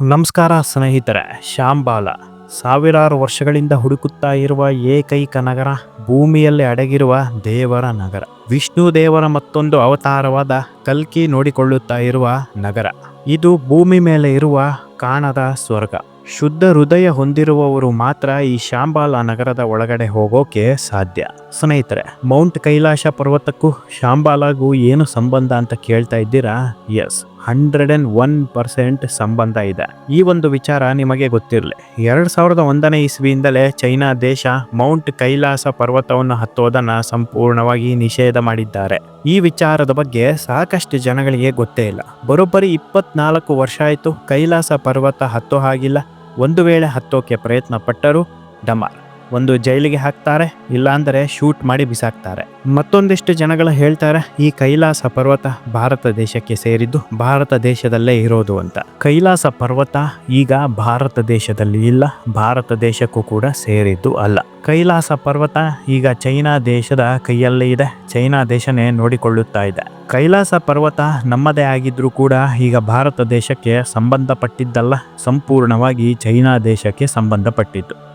ನಮಸ್ಕಾರ ಸ್ನೇಹಿತರೆ ಶಾಂಬಾಲ ಸಾವಿರಾರು ವರ್ಷಗಳಿಂದ ಹುಡುಕುತ್ತಾ ಇರುವ ಏಕೈಕ ನಗರ, ಭೂಮಿಯಲ್ಲಿ ಅಡಗಿರುವ ದೇವರ ನಗರ. ವಿಷ್ಣು ದೇವರ ಮತ್ತೊಂದು ಅವತಾರವಾದ ಕಲ್ಕಿ ನೋಡಿಕೊಳ್ಳುತ್ತಾ ಇರುವ ನಗರ. ಇದು ಭೂಮಿ ಮೇಲೆ ಇರುವ ಕಾಣದ ಸ್ವರ್ಗ. ಶುದ್ಧ ಹೃದಯ ಹೊಂದಿರುವವರು ಮಾತ್ರ ಈ ಶಾಂಬಾಲ ನಗರದ ಒಳಗಡೆ ಹೋಗೋಕೆ ಸಾಧ್ಯ. ಸ್ನೇಹಿತರೆ, ಮೌಂಟ್ ಕೈಲಾಶ ಪರ್ವತಕ್ಕೂ ಶಾಂಬಾಲಾಗೂ ಏನು ಸಂಬಂಧ ಅಂತ ಕೇಳ್ತಾ ಇದ್ದೀರಾ? Yes hundred and one percent ಸಂಬಂಧ ಇದೆ. ಈ ಒಂದು ವಿಚಾರ ನಿಮಗೆ ಗೊತ್ತಿರಲಿ. ಎರಡ್ ಸಾವಿರದ ಒಂದನೇ ಇಸ್ವಿಯಿಂದಲೇ ಚೈನಾ ದೇಶ ಮೌಂಟ್ ಕೈಲಾಸ ಪರ್ವತವನ್ನು ಹತ್ತೋದನ್ನ ಸಂಪೂರ್ಣವಾಗಿ ನಿಷೇಧ ಮಾಡಿದ್ದಾರೆ. ಈ ವಿಚಾರದ ಬಗ್ಗೆ ಸಾಕಷ್ಟು ಜನಗಳಿಗೆ ಗೊತ್ತೇ ಇಲ್ಲ. ಬರೋಬ್ಬರಿ ಇಪ್ಪತ್ನಾಲ್ಕು ವರ್ಷ ಆಯಿತು ಕೈಲಾಸ ಪರ್ವತ ಹತ್ತೋ ಹಾಗಿಲ್ಲ. ಒಂದು ವೇಳೆ ಹತ್ತೋಕೆ ಪ್ರಯತ್ನ ಪಟ್ಟರು ಡಮಾರ್. ಒಂದು ಜೈಲಿಗೆ ಹಾಕ್ತಾರೆ, ಇಲ್ಲಾಂದರೆ ಶೂಟ್ ಮಾಡಿ ಬಿಸಾಕ್ತಾರೆ. ಮತ್ತೊಂದಿಷ್ಟು ಜನಗಳು ಹೇಳ್ತಾರೆ, ಈ ಕೈಲಾಸ ಪರ್ವತ ಭಾರತ ದೇಶಕ್ಕೆ ಸೇರಿದ್ದು ಭಾರತ ದೇಶದಲ್ಲೇ ಇರೋದು ಅಂತ. ಕೈಲಾಸ ಪರ್ವತ ಈಗ ಭಾರತ ದೇಶದಲ್ಲಿ ಇಲ್ಲ, ಭಾರತ ದೇಶಕ್ಕೂ ಕೂಡ ಸೇರಿದ್ದು ಅಲ್ಲ. ಕೈಲಾಸ ಪರ್ವತ ಈಗ ಚೈನಾ ದೇಶದ ಕೈಯಲ್ಲೇ ಇದೆ, ಚೈನಾ ದೇಶನೇ ನೋಡಿಕೊಳ್ಳುತ್ತಾ ಇದೆ. ಕೈಲಾಸ ಪರ್ವತ ನಮ್ಮದೇ ಆಗಿದ್ರೂ ಕೂಡ ಈಗ ಭಾರತ ದೇಶಕ್ಕೆ ಸಂಬಂಧಪಟ್ಟಿದ್ದಲ್ಲ, ಸಂಪೂರ್ಣವಾಗಿ ಚೈನಾ ದೇಶಕ್ಕೆ ಸಂಬಂಧಪಟ್ಟಿದ್ದು.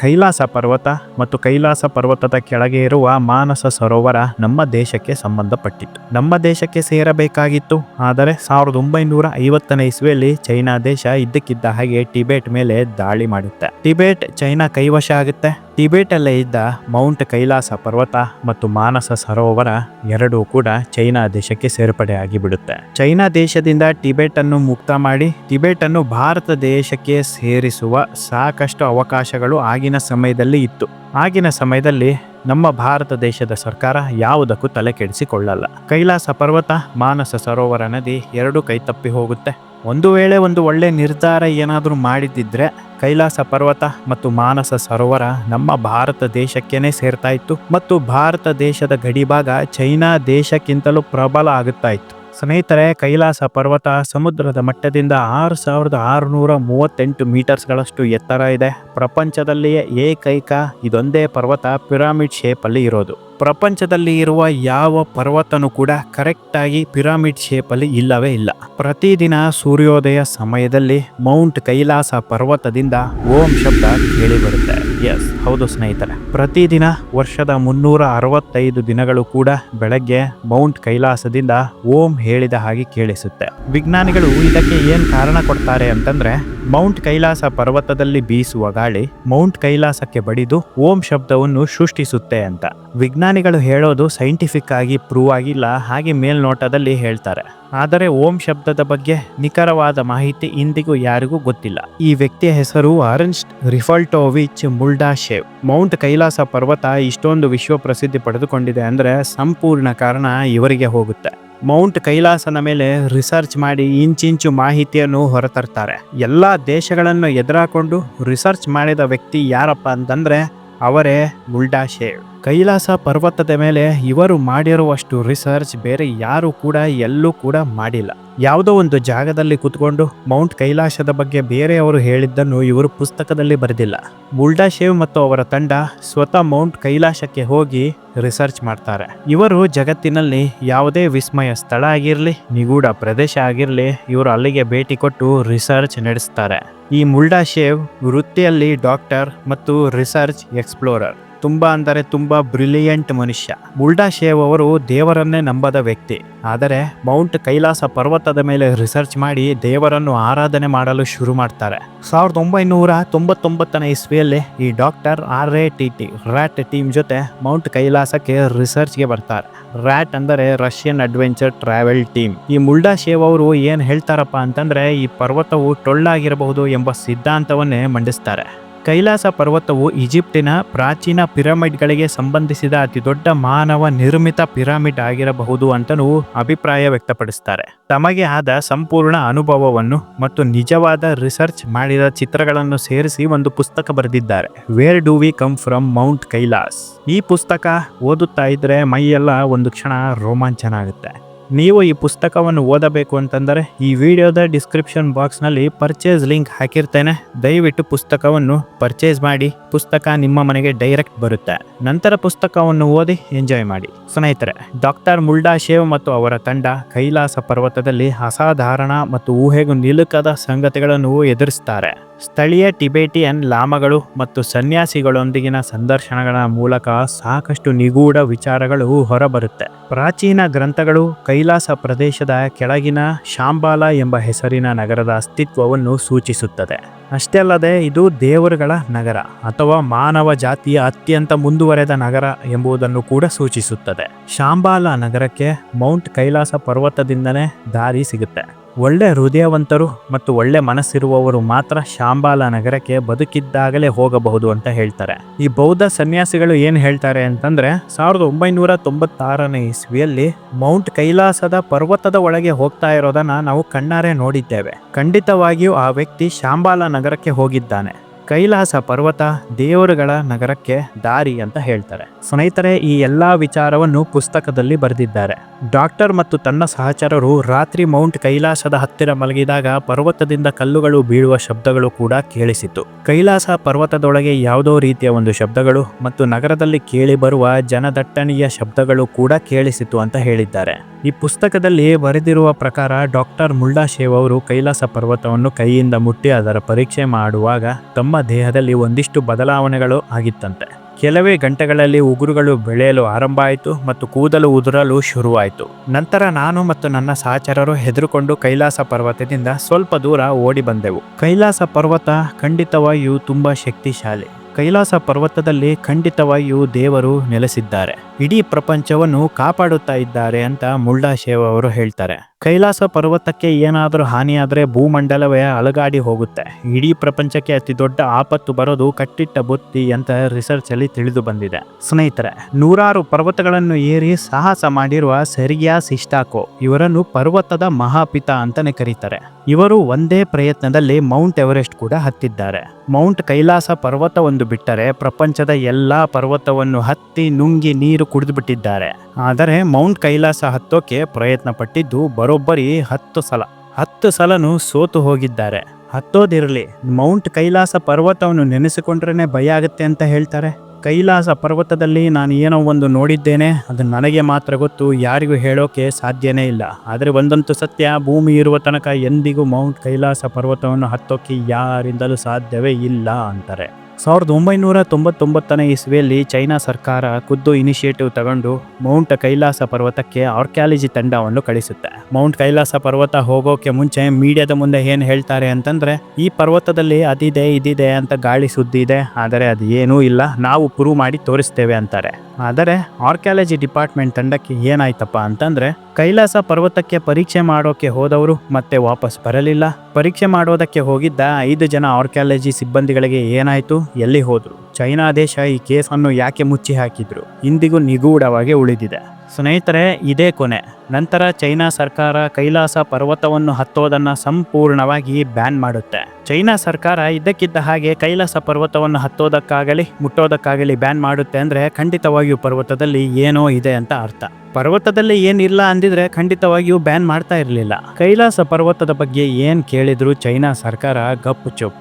ಕೈಲಾಸ ಪರ್ವತ ಮತ್ತು ಕೈಲಾಸ ಪರ್ವತದ ಕೆಳಗೆ ಇರುವ ಮಾನಸ ಸರೋವರ ನಮ್ಮ ದೇಶಕ್ಕೆ ಸಂಬಂಧಪಟ್ಟಿತ್ತು. ನಮ್ಮ ದೇಶಕ್ಕೆ ಸೇರಬೇಕಾಗಿತ್ತು. ಆದರೆ ಸಾವಿರದ ಒಂಬೈನೂರ ಐವತ್ತನೇ ಇಸ್ವಿಯಲ್ಲಿ ಚೈನಾ ದೇಶ ಇದ್ದಕ್ಕಿದ್ದ ಹಾಗೆ ಟಿಬೆಟ್ ಮೇಲೆ ದಾಳಿ ಮಾಡುತ್ತೆ. ಟಿಬೆಟ್ ಚೈನಾ ಕೈವಶ ಆಗುತ್ತೆ. ಟಿಬೇಟ್ ಅಲ್ಲೇ ಇದ್ದ ಮೌಂಟ್ ಕೈಲಾಸ ಪರ್ವತ ಮತ್ತು ಮಾನಸ ಸರೋವರ ಎರಡೂ ಕೂಡ ಚೈನಾ ದೇಶಕ್ಕೆ ಸೇರ್ಪಡೆ ಆಗಿಬಿಡುತ್ತೆ. ಚೈನಾ ದೇಶದಿಂದ ಟಿಬೆಟ್ ಅನ್ನು ಮುಕ್ತ ಮಾಡಿ ಟಿಬೆಟ್ ಅನ್ನು ಭಾರತ ದೇಶಕ್ಕೆ ಸೇರಿಸುವ ಸಾಕಷ್ಟು ಅವಕಾಶಗಳು ಆಗಿನ ಸಮಯದಲ್ಲಿ ಇತ್ತು. ಆಗಿನ ಸಮಯದಲ್ಲಿ ನಮ್ಮ ಭಾರತ ದೇಶದ ಸರ್ಕಾರ ಯಾವುದಕ್ಕೂ ತಲೆ ಕೆಡಿಸಿಕೊಳ್ಳಲ್ಲ ಕೈಲಾಸ ಪರ್ವತ, ಮಾನಸ ಸರೋವರ ನದಿ ಎರಡೂ ಕೈ ತಪ್ಪಿ ಹೋಗುತ್ತೆ. ಒಂದು ವೇಳೆ ಒಂದು ಒಳ್ಳೆ ನಿರ್ಧಾರ ಏನಾದರೂ ಮಾಡಿದ್ದಿದ್ರೆ ಕೈಲಾಸ ಪರ್ವತ ಮತ್ತು ಮಾನಸ ಸರೋವರ ನಮ್ಮ ಭಾರತ ದೇಶಕ್ಕೇನೆ ಸೇರ್ತಾ ಇತ್ತು ಮತ್ತು ಭಾರತ ದೇಶದ ಗಡಿಭಾಗ ಚೈನಾ ದೇಶಕ್ಕಿಂತಲೂ ಪ್ರಬಲ ಆಗುತ್ತಾ ಇತ್ತು. ಸ್ನೇಹಿತರೆ, ಕೈಲಾಸ ಪರ್ವತ ಸಮುದ್ರದ ಮಟ್ಟದಿಂದ ಆರು ಸಾವಿರದ ಆರುನೂರ ಮೂವತ್ತೆಂಟು ಮೀಟರ್ಸ್ಗಳಷ್ಟು ಎತ್ತರ ಇದೆ. ಪ್ರಪಂಚದಲ್ಲಿಯೇ ಏಕೈಕ ಇದೊಂದೇ ಪರ್ವತ ಪಿರಾಮಿಡ್ ಶೇಪಲ್ಲಿ ಇರೋದು. ಪ್ರಪಂಚದಲ್ಲಿ ಇರುವ ಯಾವ ಪರ್ವತನೂ ಕೂಡ ಕರೆಕ್ಟಾಗಿ ಪಿರಾಮಿಡ್ ಶೇಪಲ್ಲಿ ಇಲ್ಲವೇ ಇಲ್ಲ. ಪ್ರತಿದಿನ ಸೂರ್ಯೋದಯ ಸಮಯದಲ್ಲಿ ಮೌಂಟ್ ಕೈಲಾಸ ಪರ್ವತದಿಂದ ಓಂ ಶಬ್ದ ಕೇಳಿ ಬರುತ್ತೆ. ಎಸ್ ಹೌದು ಸ್ನೇಹಿತರೆ. ಪ್ರತಿದಿನ ವರ್ಷದ ಮುನ್ನೂರ ಅರವತ್ತೈದು ದಿನಗಳು ಕೂಡ ಬೆಳಗ್ಗೆ ಮೌಂಟ್ ಕೈಲಾಸದಿಂದ ಓಂ ಹೇಳಿದ ಹಾಗೆ ಕೇಳಿಸುತ್ತೆ. ವಿಜ್ಞಾನಿಗಳು ಇದಕ್ಕೆ ಏನು ಕಾರಣ ಕೊಡ್ತಾರೆ ಅಂತಂದ್ರೆ ಮೌಂಟ್ ಕೈಲಾಸ ಪರ್ವತದಲ್ಲಿ ಬೀಸುವ ಗಾಳಿ ಮೌಂಟ್ ಕೈಲಾಸಕ್ಕೆ ಬಡಿದು ಓಂ ಶಬ್ದವನ್ನು ಸೃಷ್ಟಿಸುತ್ತೆ ಅಂತ. ವಿಜ್ಞಾನಿಗಳು ಹೇಳೋದು ಸೈಂಟಿಫಿಕ್ ಆಗಿ ಪ್ರೂವ್ ಆಗಿಲ್ಲ, ಹಾಗೆ ಮೇಲ್ನೋಟದಲ್ಲಿ ಹೇಳ್ತಾರೆ. ಆದರೆ ಓಂ ಶಬ್ದದ ಬಗ್ಗೆ ನಿಖರವಾದ ಮಾಹಿತಿ ಇಂದಿಗೂ ಯಾರಿಗೂ ಗೊತ್ತಿಲ್ಲ. ಈ ವ್ಯಕ್ತಿಯ ಹೆಸರು ಅರೆನ್ಸ್ಟ್ ರಿಫಲ್ಟೋವಿಚ್ ಮುಲ್ಡಾಶೇವ್. ಮೌಂಟ್ ಕೈಲಾಸ ಪರ್ವತ ಇಷ್ಟೊಂದು ವಿಶ್ವ ಪ್ರಸಿದ್ಧಿ ಪಡೆದುಕೊಂಡಿದೆ ಅಂದ್ರೆ ಸಂಪೂರ್ಣ ಕಾರಣ ಇವರಿಗೆ ಹೋಗುತ್ತೆ. ಮೌಂಟ್ ಕೈಲಾಸನ ಮೇಲೆ ರಿಸರ್ಚ್ ಮಾಡಿ ಇಂಚಿಂಚು ಮಾಹಿತಿಯನ್ನು ಹೊರತರ್ತಾರೆ. ಎಲ್ಲ ದೇಶಗಳನ್ನು ಎದುರಾಕೊಂಡು ರಿಸರ್ಚ್ ಮಾಡಿದ ವ್ಯಕ್ತಿ ಯಾರಪ್ಪ ಅಂತಂದರೆ ಅವರೇ ಮುಲ್ಡಾಶೇವ್ ಕೈಲಾಸ ಪರ್ವತದ ಮೇಲೆ ಇವರು ಮಾಡಿರುವಷ್ಟು ರಿಸರ್ಚ್ ಬೇರೆ ಯಾರು ಕೂಡ ಎಲ್ಲೂ ಕೂಡ ಮಾಡಿಲ್ಲ. ಯಾವುದೋ ಒಂದು ಜಾಗದಲ್ಲಿ ಕುತ್ಕೊಂಡು ಮೌಂಟ್ ಕೈಲಾಸದ ಬಗ್ಗೆ ಬೇರೆಯವರು ಹೇಳಿದ್ದನ್ನು ಇವರು ಪುಸ್ತಕದಲ್ಲಿ ಬರೆದಿಲ್ಲ. ಮುಲ್ಡಾಶೇವ್ ಮತ್ತು ಅವರ ತಂಡ ಸ್ವತಃ ಮೌಂಟ್ ಕೈಲಾಸಕ್ಕೆ ಹೋಗಿ ರಿಸರ್ಚ್ ಮಾಡ್ತಾರೆ. ಇವರು ಜಗತ್ತಿನಲ್ಲಿ ಯಾವುದೇ ವಿಸ್ಮಯ ಸ್ಥಳ ಆಗಿರಲಿ, ನಿಗೂಢ ಪ್ರದೇಶ ಆಗಿರಲಿ, ಇವರು ಅಲ್ಲಿಗೆ ಭೇಟಿ ಕೊಟ್ಟು ರಿಸರ್ಚ್ ನಡೆಸ್ತಾರೆ. ಈ ಮುಲ್ಡಾಶೇವ್ ವೃತ್ತಿಯಲ್ಲಿ ಡಾಕ್ಟರ್ ಮತ್ತು ರಿಸರ್ಚ್ ಎಕ್ಸ್ಪ್ಲೋರರ್ ತುಂಬಾ ಅಂದರೆ ತುಂಬ ಬ್ರಿಲಿಯಂಟ್ ಮನುಷ್ಯ. ಬುಲ್ಡಾ ಶೇವ್ ಅವರು ದೇವರನ್ನೇ ನಂಬದ ವ್ಯಕ್ತಿ. ಆದರೆ ಮೌಂಟ್ ಕೈಲಾಸ ಪರ್ವತದ ಮೇಲೆ ರಿಸರ್ಚ್ ಮಾಡಿ ದೇವರನ್ನು ಆರಾಧನೆ ಮಾಡಲು ಶುರು ಮಾಡ್ತಾರೆ. ಸಾವಿರದ ಒಂಬೈನೂರ ತೊಂಬತ್ತೊಂಬತ್ತನೇ ಇಸ್ವಿಯಲ್ಲಿ ಈ doctor R A T T rat team ಜೊತೆ ಮೌಂಟ್ ಕೈಲಾಸಕ್ಕೆ ರಿಸರ್ಚ್ಗೆ ಬರ್ತಾರೆ. ರ್ಯಾಟ್ ಅಂದರೆ ರಷ್ಯನ್ ಅಡ್ವೆಂಚರ್ ಟ್ರಾವೆಲ್ ಟೀಮ್. ಈ ಮುಲ್ಡಾ ಶೇವ್ ಅವರು ಏನು ಹೇಳ್ತಾರಪ್ಪ ಅಂತಂದ್ರೆ ಈ ಪರ್ವತವು ಟೊಳ್ಳಾಗಿರಬಹುದು ಎಂಬ ಸಿದ್ಧಾಂತವನ್ನೇ ಮಂಡಿಸ್ತಾರೆ. ಕೈಲಾಸ ಪರ್ವತವು ಈಜಿಪ್ಟಿನ ಪ್ರಾಚೀನ ಪಿರಮಿಡ್ಗಳಿಗೆ ಸಂಬಂಧಿಸಿದ ಅತಿ ದೊಡ್ಡ ಮಾನವ ನಿರ್ಮಿತ ಪಿರಮಿಡ್ ಆಗಿರಬಹುದು ಅಂತಲೂ ಅಭಿಪ್ರಾಯ ವ್ಯಕ್ತಪಡಿಸ್ತಾರೆ. ತಮಗೆ ಆದ ಸಂಪೂರ್ಣ ಅನುಭವವನ್ನು ಮತ್ತು ನಿಜವಾದ ರಿಸರ್ಚ್ ಮಾಡಿದ ಚಿತ್ರಗಳನ್ನು ಸೇರಿಸಿ ಒಂದು ಪುಸ್ತಕ ಬರೆದಿದ್ದಾರೆ. Where do we come from Mount Kailash ಈ ಪುಸ್ತಕ ಓದುತ್ತಾ ಇದ್ರೆ ಮೈಯೆಲ್ಲ ಒಂದು ಕ್ಷಣ ರೋಮಾಂಚನ ಆಗುತ್ತೆ ನೀವು ಈ ಪುಸ್ತಕವನ್ನು ಓದಬೇಕು ಅಂತಂದರೆ ಈ ವಿಡಿಯೋದ ಡಿಸ್ಕ್ರಿಪ್ಷನ್ ಬಾಕ್ಸ್ನಲ್ಲಿ ಪರ್ಚೇಸ್ ಲಿಂಕ್ ಹಾಕಿರ್ತೇನೆ. ದಯವಿಟ್ಟು ಪುಸ್ತಕವನ್ನು ಪರ್ಚೇಸ್ ಮಾಡಿ. ಪುಸ್ತಕ ನಿಮ್ಮ ಮನೆಗೆ ಡೈರೆಕ್ಟ್ ಬರುತ್ತೆ. ನಂತರ ಪುಸ್ತಕವನ್ನು ಓದಿ ಎಂಜಾಯ್ ಮಾಡಿ. ಸ್ನೇಹಿತರೆ ಡಾಕ್ಟರ್ ಮುಲ್ಡಾ ಶೇವ್ ಮತ್ತು ಅವರ ತಂಡ ಕೈಲಾಸ ಪರ್ವತದಲ್ಲಿ ಅಸಾಧಾರಣ ಮತ್ತು ಊಹೆಗೂ ನಿಲುಕದ ಸಂಗತಿಗಳನ್ನು ಎದುರಿಸ್ತಾರೆ. ಸ್ಥಳೀಯ ಟಿಬೇಟಿಯನ್ ಲಾಮಗಳು ಮತ್ತು ಸನ್ಯಾಸಿಗಳೊಂದಿಗಿನ ಸಂದರ್ಶನಗಳ ಮೂಲಕ ಸಾಕಷ್ಟು ನಿಗೂಢ ವಿಚಾರಗಳು ಹೊರಬರುತ್ತೆ. ಪ್ರಾಚೀನ ಗ್ರಂಥಗಳು ಕೈಲಾಸ ಪ್ರದೇಶದ ಕೆಳಗಿನ ಶಾಂಬಾಲ ಎಂಬ ಹೆಸರಿನ ನಗರದ ಅಸ್ತಿತ್ವವನ್ನು ಸೂಚಿಸುತ್ತದೆ. ಅಷ್ಟೇ ಅಲ್ಲದೆ ಇದು ದೇವರುಗಳ ನಗರ ಅಥವಾ ಮಾನವ ಜಾತಿಯ ಅತ್ಯಂತ ಮುಂದುವರೆದ ನಗರ ಎಂಬುದನ್ನು ಕೂಡ ಸೂಚಿಸುತ್ತದೆ. ಶಾಂಬಾಲ ನಗರಕ್ಕೆ ಮೌಂಟ್ ಕೈಲಾಸ ಪರ್ವತದಿಂದನೇ ದಾರಿ ಸಿಗುತ್ತೆ. ಒಳ್ಳೆ ಹೃದಯವಂತರು ಮತ್ತು ಒಳ್ಳೆ ಮನಸ್ಸಿರುವವರು ಮಾತ್ರ ಶಾಂಬಾಲ ನಗರಕ್ಕೆ ಬದುಕಿದ್ದಾಗಲೇ ಹೋಗಬಹುದು ಅಂತ ಹೇಳ್ತಾರೆ. ಈ ಬೌದ್ಧ ಸನ್ಯಾಸಿಗಳು ಏನು ಹೇಳ್ತಾರೆ ಅಂತಂದ್ರೆ, ಸಾವಿರದ ಒಂಬೈನೂರ ತೊಂಬತ್ತಾರನೇ ಇಸ್ವಿಯಲ್ಲಿ ಮೌಂಟ್ ಕೈಲಾಸದ ಪರ್ವತದ ಒಳಗೆ ಹೋಗ್ತಾ ಇರೋದನ್ನ ನಾವು ಕಣ್ಣಾರೆ ನೋಡಿದ್ದೇವೆ. ಖಂಡಿತವಾಗಿಯೂ ಆ ವ್ಯಕ್ತಿ ಶಾಂಬಾಲ ನಗರಕ್ಕೆ ಹೋಗಿದ್ದಾನೆ. ಕೈಲಾಸ ಪರ್ವತ ದೇವರುಗಳ ನಗರಕ್ಕೆ ದಾರಿ ಅಂತ ಹೇಳ್ತಾರೆ. ಸ್ನೇಹಿತರೆ, ಈ ಎಲ್ಲಾ ವಿಚಾರವನ್ನು ಪುಸ್ತಕದಲ್ಲಿ ಬರೆದಿದ್ದಾರೆ. ಡಾಕ್ಟರ್ ಮತ್ತು ತನ್ನ ಸಹಚರರು ರಾತ್ರಿ ಮೌಂಟ್ ಕೈಲಾಸದ ಹತ್ತಿರ ಮಲಗಿದಾಗ ಪರ್ವತದಿಂದ ಕಲ್ಲುಗಳು ಬೀಳುವ ಶಬ್ದಗಳು ಕೂಡ ಕೇಳಿಸಿತು. ಕೈಲಾಸ ಪರ್ವತದೊಳಗೆ ಯಾವುದೋ ರೀತಿಯ ಒಂದು ಶಬ್ದಗಳು ಮತ್ತು ನಗರದಲ್ಲಿ ಕೇಳಿಬರುವ ಜನದಟ್ಟಣೆಯ ಶಬ್ದಗಳು ಕೂಡ ಕೇಳಿಸಿತು ಅಂತ ಹೇಳಿದ್ದಾರೆ. ಈ ಪುಸ್ತಕದಲ್ಲಿ ಬರೆದಿರುವ ಪ್ರಕಾರ ಡಾಕ್ಟರ್ ಮುಳ್ಳಾಶೇವ್ ಅವರು ಕೈಲಾಸ ಪರ್ವತವನ್ನು ಕೈಯಿಂದ ಮುಟ್ಟಿ ಅದರ ಪರೀಕ್ಷೆ ಮಾಡುವಾಗ ತಮ್ಮ ದೇಹದಲ್ಲಿ ಒಂದಿಷ್ಟು ಬದಲಾವಣೆಗಳು ಆಗಿತ್ತಂತೆ. ಕೆಲವೇ ಗಂಟೆಗಳಲ್ಲಿ ಉಗುರುಗಳು ಬೆಳೆಯಲು ಆರಂಭ ಆಯಿತು ಮತ್ತು ಕೂದಲು ಉದುರಲು ಶುರುವಾಯಿತು. ನಂತರ ನಾನು ಮತ್ತು ನನ್ನ ಸಹಚರರು ಹೆದರುಕೊಂಡು ಕೈಲಾಸ ಪರ್ವತದಿಂದ ಸ್ವಲ್ಪ ದೂರ ಓಡಿ ಬಂದೆವು. ಕೈಲಾಸ ಪರ್ವತ ಖಂಡಿತವಾಗಿಯೂ ತುಂಬಾ ಶಕ್ತಿಶಾಲಿ. ಕೈಲಾಸ ಪರ್ವತದಲ್ಲಿ ಖಂಡಿತವಾಗಿಯೂ ದೇವರು ನೆಲೆಸಿದ್ದಾರೆ. ಇಡೀ ಪ್ರಪಂಚವನ್ನು ಕಾಪಾಡುತ್ತಾ ಇದ್ದಾರೆ ಅಂತ ಮುಲ್ಡಾ ಶೇವ್ ಅವರು ಹೇಳ್ತಾರೆ. ಕೈಲಾಸ ಪರ್ವತಕ್ಕೆ ಏನಾದರೂ ಹಾನಿಯಾದರೆ ಭೂಮಂಡಲವೇ ಅಲಗಾಡಿ ಹೋಗುತ್ತೆ. ಇಡೀ ಪ್ರಪಂಚಕ್ಕೆ ಅತಿ ದೊಡ್ಡ ಆಪತ್ತು ಬರೋದು ಕಟ್ಟಿಟ್ಟ ಬುತ್ತಿ ಅಂತ ರಿಸರ್ಚ್ ಅಲ್ಲಿ ತಿಳಿದು ಬಂದಿದೆ. ಸ್ನೇಹಿತರೆ, ನೂರಾರು ಪರ್ವತಗಳನ್ನು ಏರಿ ಸಾಹಸ ಮಾಡಿರುವ ಸೆರಿಯಾ ಸಿಸ್ಟಾಕೋ ಇವರನ್ನು ಪರ್ವತದ ಮಹಾಪಿತ ಅಂತಾನೆ ಕರೀತಾರೆ. ಇವರು ಒಂದೇ ಪ್ರಯತ್ನದಲ್ಲಿ ಮೌಂಟ್ ಎವರೆಸ್ಟ್ ಕೂಡ ಹತ್ತಿದ್ದಾರೆ. ಮೌಂಟ್ ಕೈಲಾಸ ಪರ್ವತ ಒಂದು ಬಿಟ್ಟರೆ ಪ್ರಪಂಚದ ಎಲ್ಲಾ ಪರ್ವತವನ್ನು ಹತ್ತಿ ನುಂಗಿ ನೀರು ಕುಡಿದು ಬಿಟ್ಟಿದ್ದಾರೆ ಆದರೆ ಮೌಂಟ್ ಕೈಲಾಸ ಹತ್ತೋಕೆ ಪ್ರಯತ್ನ ಪಟ್ಟಿದ್ದು ಬರೋಬ್ಬರಿ ಹತ್ತು ಸಲ. ಹತ್ತು ಸಲನು ಸೋತು ಹೋಗಿದ್ದಾರೆ. ಹತ್ತೋದಿರಲಿ, ಮೌಂಟ್ ಕೈಲಾಸ ಪರ್ವತವನ್ನು ನೆನೆಸಿಕೊಂಡ್ರೇ ಭಯ ಆಗುತ್ತೆ ಅಂತ ಹೇಳ್ತಾರೆ? ಕೈಲಾಸ ಪರ್ವತದಲ್ಲಿ ನಾನು ಏನೋ ಒಂದು ನೋಡಿದ್ದೇನೆ, ಅದು ನನಗೆ ಮಾತ್ರ ಗೊತ್ತು, ಯಾರಿಗೂ ಹೇಳೋಕೆ ಸಾಧ್ಯನೇ ಇಲ್ಲ. ಆದರೆ ಒಂದಂತೂ ಸತ್ಯ, ಭೂಮಿ ಇರುವ ತನಕ ಎಂದಿಗೂ ಮೌಂಟ್ ಕೈಲಾಸ ಪರ್ವತವನ್ನು ಹತ್ತೋಕೆ ಯಾರಿಂದಲೂ ಸಾಧ್ಯವೇ ಇಲ್ಲ, ಅಂತಾರೆ. ಸಾವಿರದ ಒಂಬೈನೂರ ತೊಂಬತ್ತೊಂಬತ್ತನೇ ಇಸ್ವಿಯಲ್ಲಿ ಚೈನಾ ಸರ್ಕಾರ ಖುದ್ದು ಇನಿಷಿಯೇಟಿವ್ ತಗೊಂಡು ಮೌಂಟ್ ಕೈಲಾಸ ಪರ್ವತಕ್ಕೆ ಆರ್ಕ್ಯಾಲಜಿ ತಂಡವನ್ನು ಕಳಿಸುತ್ತೆ. ಮೌಂಟ್ ಕೈಲಾಸ ಪರ್ವತ ಹೋಗೋಕೆ ಮುಂಚೆ ಮೀಡಿಯಾದ ಮುಂದೆ ಏನು ಹೇಳ್ತಾರೆ ಅಂತಂದರೆ, ಈ ಪರ್ವತದಲ್ಲಿ ಅದಿದೆ, ಇದಿದೆ ಅಂತ ಗಾಳಿ ಸುದ್ದಿ ಇದೆ, ಆದರೆ ಅದು ಏನೂ ಇಲ್ಲ, ನಾವು ಪ್ರೂವ್ ಮಾಡಿ ತೋರಿಸ್ತೇವೆ ಅಂತಾರೆ. ಆದರೆ ಆರ್ಕ್ಯಾಲಜಿ ಡಿಪಾರ್ಟ್ಮೆಂಟ್ ತಂಡಕ್ಕೆ ಏನಾಯ್ತಪ್ಪ ಅಂತಂದ್ರೆ, ಕೈಲಾಸ ಪರ್ವತಕ್ಕೆ ಪರೀಕ್ಷೆ ಮಾಡೋಕೆ ಹೋದವರು ಮತ್ತೆ ವಾಪಸ್ ಬರಲಿಲ್ಲ. ಪರೀಕ್ಷೆ ಮಾಡೋದಕ್ಕೆ ಹೋಗಿದ್ದ ಐದು ಜನ ಆರ್ಕ್ಯಾಲಜಿ ಸಿಬ್ಬಂದಿಗಳಿಗೆ ಏನಾಯ್ತು? ಎಲ್ಲಿ ಹೋದ್ರು? ಚೈನಾ ದೇಶ ಈ ಕೇಸನ್ನು ಯಾಕೆ ಮುಚ್ಚಿ ಹಾಕಿದ್ರು ಇಂದಿಗೂ ನಿಗೂಢವಾಗಿ ಉಳಿದಿದೆ. ಸ್ನೇಹಿತರೆ, ಇದೇ ಕೊನೆ. ನಂತರ ಚೈನಾ ಸರ್ಕಾರ ಕೈಲಾಸ ಪರ್ವತವನ್ನು ಹತ್ತೋದನ್ನು ಸಂಪೂರ್ಣವಾಗಿ ಬ್ಯಾನ್ ಮಾಡುತ್ತೆ. ಚೈನಾ ಸರ್ಕಾರ ಇದ್ದಕ್ಕಿದ್ದ ಹಾಗೆ ಕೈಲಾಸ ಪರ್ವತವನ್ನು ಹತ್ತೋದಕ್ಕಾಗಲಿ, ಮುಟ್ಟೋದಕ್ಕಾಗಲಿ ಬ್ಯಾನ್ ಮಾಡುತ್ತೆ ಅಂದ್ರೆ ಖಂಡಿತವಾಗಿಯೂ ಪರ್ವತದಲ್ಲಿ ಏನೋ ಇದೆ ಅಂತ ಅರ್ಥ. ಪರ್ವತದಲ್ಲಿ ಏನಿಲ್ಲ ಅಂದಿದ್ರೆ ಖಂಡಿತವಾಗಿಯೂ ಬ್ಯಾನ್ ಮಾಡ್ತಾ ಇರಲಿಲ್ಲ. ಕೈಲಾಸ ಪರ್ವತದ ಬಗ್ಗೆ ಏನು ಕೇಳಿದ್ರು ಚೈನಾ ಸರ್ಕಾರ ಗಪ್ಪು ಚುಪ್.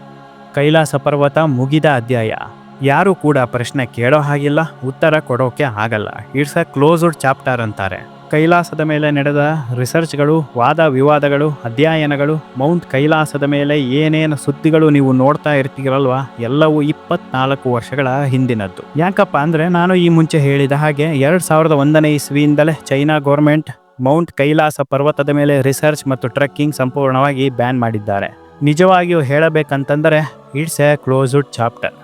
ಕೈಲಾಸ ಪರ್ವತ ಮುಗಿದ ಅಧ್ಯಾಯ. ಯಾರು ಕೂಡ ಪ್ರಶ್ನೆ ಕೇಳೋ ಹಾಗಿಲ್ಲ, ಉತ್ತರ ಕೊಡೋಕೆ ಆಗಲ್ಲ. ಇಟ್ಸ್ ಅ ಕ್ಲೋಸ್ಡ್ ಚಾಪ್ಟರ್ ಅಂತಾರೆ. ಕೈಲಾಸದ ಮೇಲೆ ನಡೆದ ರಿಸರ್ಚ್ಗಳು ವಾದ ವಿವಾದಗಳು, ಅಧ್ಯಯನಗಳು, ಮೌಂಟ್ ಕೈಲಾಸದ ಮೇಲೆ ಏನೇನು ಸುದ್ದಿಗಳು ನೀವು ನೋಡ್ತಾ ಇರ್ತೀರಲ್ವಾ, ಎಲ್ಲವೂ ಇಪ್ಪತ್ನಾಲ್ಕು ವರ್ಷಗಳ ಹಿಂದಿನದ್ದು. ಯಾಕಪ್ಪ ಅಂದರೆ ನಾನು ಈ ಮುಂಚೆ ಹೇಳಿದ ಹಾಗೆ ಎರಡು ಸಾವಿರದ ಒಂದನೇ ಇಸ್ವಿಯಿಂದಲೇ ಚೈನಾ ಗೌರ್ಮೆಂಟ್ ಮೌಂಟ್ ಕೈಲಾಸ ಪರ್ವತದ ಮೇಲೆ ರಿಸರ್ಚ್ ಮತ್ತು ಟ್ರೆಕ್ಕಿಂಗ್ ಸಂಪೂರ್ಣವಾಗಿ ಬ್ಯಾನ್ ಮಾಡಿದ್ದಾರೆ. ನಿಜವಾಗಿಯೂ ಹೇಳಬೇಕಂತಂದರೆ ಇಟ್ಸ್ ಎ ಕ್ಲೋಸ್ಡ್ ಚಾಪ್ಟರ್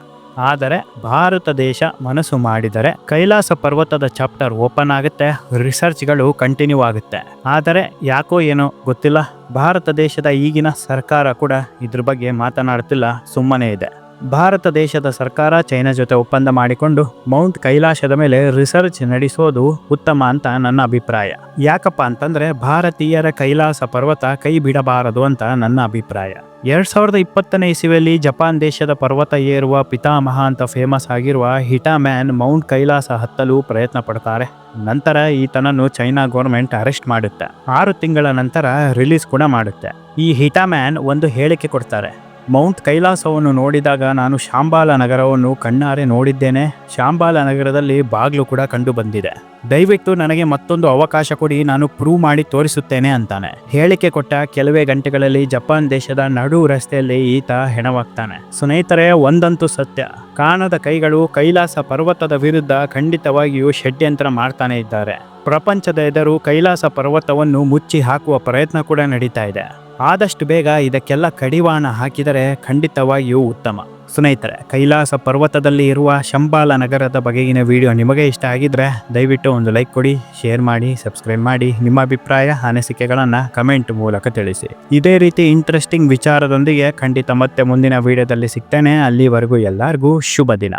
ಆದರೆ ಭಾರತ ದೇಶ ಮನಸ್ಸು ಮಾಡಿದರೆ ಕೈಲಾಸ ಪರ್ವತದ ಚಾಪ್ಟರ್ ಓಪನ್ ಆಗುತ್ತೆ, ರಿಸರ್ಚ್ಗಳು ಕಂಟಿನ್ಯೂ ಆಗುತ್ತೆ. ಆದರೆ ಯಾಕೋ ಏನೋ ಗೊತ್ತಿಲ್ಲ, ಭಾರತ ದೇಶದ ಈಗಿನ ಸರ್ಕಾರ ಕೂಡ ಇದ್ರ ಬಗ್ಗೆ ಮಾತನಾಡುತ್ತಿಲ್ಲ ಸುಮ್ಮನೆ ಇದೆ. ಭಾರತ ದೇಶದ ಸರ್ಕಾರ ಚೈನಾ ಜೊತೆ ಒಪ್ಪಂದ ಮಾಡಿಕೊಂಡು ಮೌಂಟ್ ಕೈಲಾಸದ ಮೇಲೆ ರಿಸರ್ಚ್ ನಡೆಸೋದು ಉತ್ತಮ ಅಂತ ನನ್ನ ಅಭಿಪ್ರಾಯ. ಯಾಕಪ್ಪ ಅಂತಂದ್ರೆ ಭಾರತೀಯರ ಕೈಲಾಸ ಪರ್ವತ ಕೈ ಬಿಡಬಾರದು ಅಂತ ನನ್ನ ಅಭಿಪ್ರಾಯ. ಎರಡ್ ಸಾವಿರದ ಇಪ್ಪತ್ತನೇ ಇಸವಿಯಲ್ಲಿ ಜಪಾನ್ ದೇಶದ ಪರ್ವತ ಏರುವ ಪಿತಾಮಹ ಅಂತ ಫೇಮಸ್ ಆಗಿರುವ ಹಿಟಾ ಮ್ಯಾನ್ ಮೌಂಟ್ ಕೈಲಾಸ ಹತ್ತಲು ಪ್ರಯತ್ನ ಪಡ್ತಾರೆ. ನಂತರ ಈತನನ್ನು ಚೈನಾ ಗೌರ್ಮೆಂಟ್ ಅರೆಸ್ಟ್ ಮಾಡುತ್ತೆ. ಆರು ತಿಂಗಳ ನಂತರ ರಿಲೀಸ್ ಕೂಡ ಮಾಡುತ್ತೆ. ಈ ಹಿಟಾ ಮ್ಯಾನ್ ಒಂದು ಹೇಳಿಕೆ ಕೊಡ್ತಾರೆ. ಮೌಂಟ್ ಕೈಲಾಸವನ್ನು ನೋಡಿದಾಗ ನಾನು ಶಾಂಬಾಲ ನಗರವನ್ನು ಕಣ್ಣಾರೆ ನೋಡಿದ್ದೇನೆ. ಶಾಂಬಾಲ ನಗರದಲ್ಲಿ ಬಾಗ್ಲು ಕೂಡ ಕಂಡು ಬಂದಿದೆ ದಯವಿಟ್ಟು ನನಗೆ ಮತ್ತೊಂದು ಅವಕಾಶ ಕೊಡಿ, ನಾನು ಪ್ರೂವ್ ಮಾಡಿ ತೋರಿಸುತ್ತೇನೆ ಅಂತಾನೆ. ಹೇಳಿಕೆ ಕೊಟ್ಟ ಕೆಲವೇ ಗಂಟೆಗಳಲ್ಲಿ ಜಪಾನ್ ದೇಶದ ನಡು ರಸ್ತೆಯಲ್ಲಿ ಈತ ಹೆಣವಾಗ್ತಾನೆ. ಸ್ನೇಹಿತರೆ, ಒಂದಂತೂ ಸತ್ಯ. ಕಾಣದ ಕೈಗಳು ಕೈಲಾಸ ಪರ್ವತದ ವಿರುದ್ಧ ಖಂಡಿತವಾಗಿಯೂ ಷಡ್ಯಂತ್ರ ಮಾಡ್ತಾನೆ ಇದ್ದಾರೆ. ಪ್ರಪಂಚದ ಎದುರು ಕೈಲಾಸ ಪರ್ವತವನ್ನು ಮುಚ್ಚಿ ಹಾಕುವ ಪ್ರಯತ್ನ ಕೂಡ ನಡೀತಾ ಇದೆ. ಆದಷ್ಟು ಬೇಗ ಇದಕ್ಕೆಲ್ಲ ಕಡಿವಾಣ ಹಾಕಿದರೆ ಖಂಡಿತವಾಗಿಯೂ ಉತ್ತಮ. ಸ್ನೇಹಿತರೆ, ಕೈಲಾಸ ಪರ್ವತದಲ್ಲಿ ಇರುವ ಶಂಬಾಲ ನಗರದ ಬಗೆಗಿನ ವಿಡಿಯೋ ನಿಮಗೆ ಇಷ್ಟ ಆಗಿದ್ರೆ ದಯವಿಟ್ಟು ಒಂದು ಲೈಕ್ ಕೊಡಿ, ಶೇರ್ ಮಾಡಿ, ಸಬ್ಸ್ಕ್ರೈಬ್ ಮಾಡಿ. ನಿಮ್ಮ ಅಭಿಪ್ರಾಯ, ಅನಿಸಿಕೆಗಳನ್ನು ಕಮೆಂಟ್ ಮೂಲಕ ತಿಳಿಸಿ. ಇದೇ ರೀತಿ ಇಂಟ್ರೆಸ್ಟಿಂಗ್ ವಿಚಾರದೊಂದಿಗೆ ಖಂಡಿತ ಮತ್ತೆ ಮುಂದಿನ ವಿಡಿಯೋದಲ್ಲಿ ಸಿಗ್ತೇನೆ. ಅಲ್ಲಿವರೆಗೂ ಎಲ್ಲರಿಗೂ ಶುಭ ದಿನ.